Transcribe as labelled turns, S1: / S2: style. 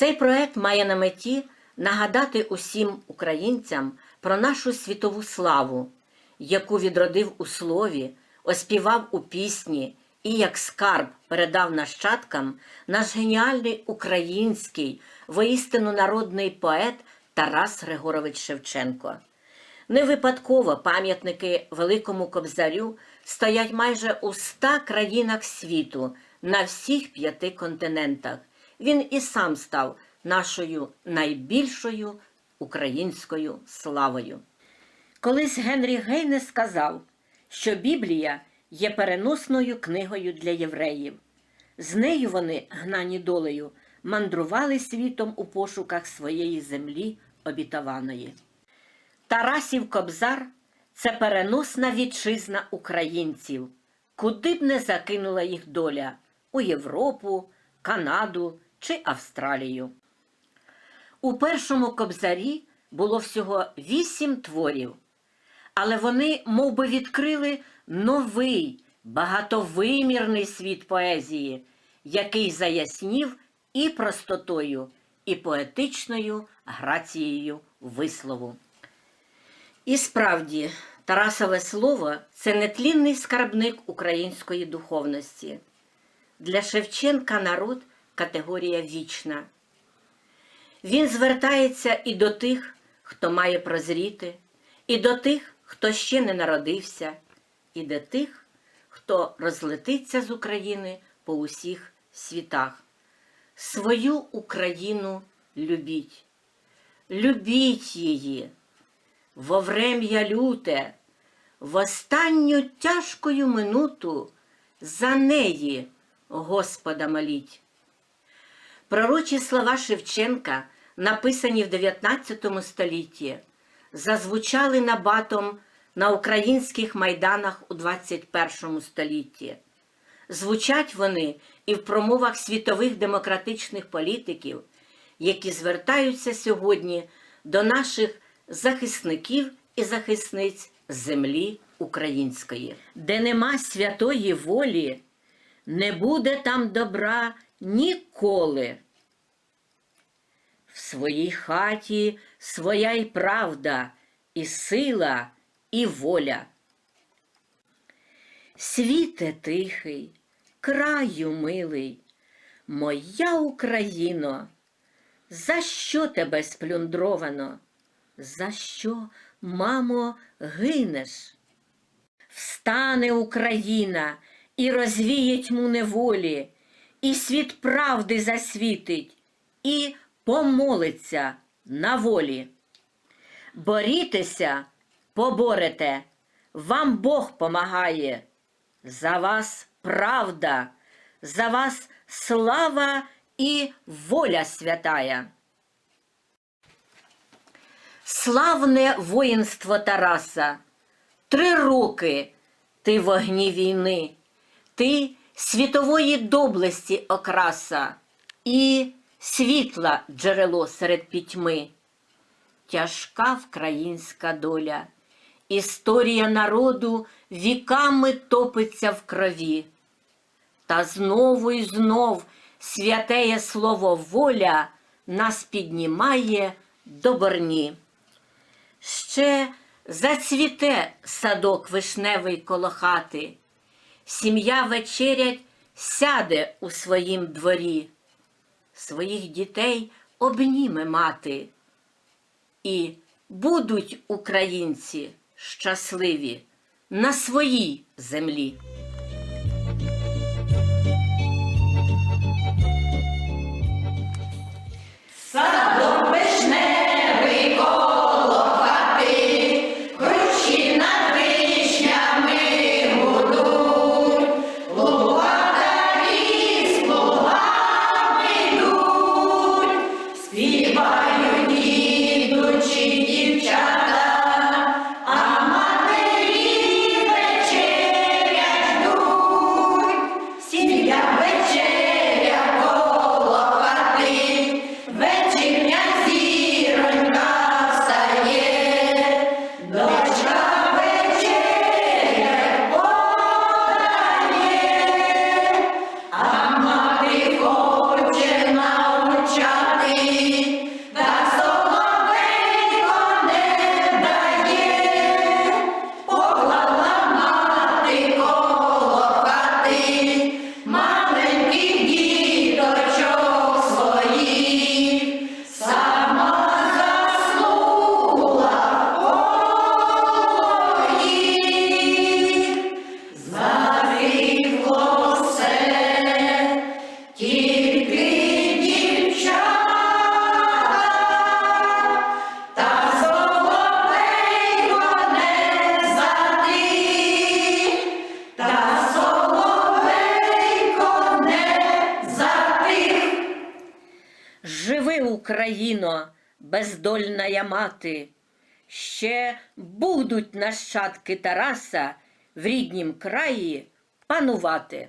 S1: Цей проект має на меті нагадати усім українцям про нашу світову славу, яку відродив у слові, оспівав у пісні і як скарб передав нащадкам наш геніальний український, воістину народний поет Тарас Григорович Шевченко. Не випадково пам'ятники Великому Кобзарю стоять майже у ста країнах світу на всіх п'яти континентах. Він і сам став нашою найбільшою українською славою. Колись Генрі Гейне сказав, що Біблія є переносною книгою для євреїв. З нею вони, гнані долею, мандрували світом у пошуках своєї землі обітованої. Тарасів Кобзар це переносна вітчизна українців, куди б не закинула їх доля у Європу, Канаду чи Австралію. У першому кобзарі було всього вісім творів, але вони мов би, відкрили новий багатовимірний світ поезії, який заяснів і простотою, і поетичною грацією вислову. І справді, Тарасове слово це нетлінний скарбник української духовності. Для Шевченка народ категорія вічна. Він звертається і до тих, хто має прозріти, і до тих, хто ще не народився, і до тих, хто розлетиться з України по усіх світах. Свою Україну любіть, любіть її во врем'я люте, в останню тяжкою минуту за неї Господа моліть. Пророчі слова Шевченка, написані в 19 столітті, зазвучали набатом на українських майданах у 21 столітті. Звучать вони і в промовах світових демократичних політиків, які звертаються сьогодні до наших захисників і захисниць землі української, де нема святої волі, не буде там добра ніколи. В своїй хаті своя й правда, і сила, і воля. Світе тихий, краю милий, моя Україно, за що тебе сплюндровано? За що, мамо, гинеш? Встане Україна і розвіє тьму неволі, і світ правди засвітить, і помолиться на волі. Борітеся, поборете, вам Бог помагає. За вас правда, за вас слава і воля святая. Славне воїнство Тараса, три роки ти в огні війни, ти світової доблесті окраса і світла джерело серед пітьми. Тяжка вкраїнська доля, історія народу віками топиться в крові. Та знову і знов святеє слово воля нас піднімає до борні. Ще зацвіте садок вишневий коло хати, сім'я вечерять сяде у своїм дворі, своїх дітей обніме мати, і будуть українці щасливі на своїй землі.
S2: Садок
S1: Україно, бездольна мати, ще будуть нащадки Тараса в ріднім краї панувати.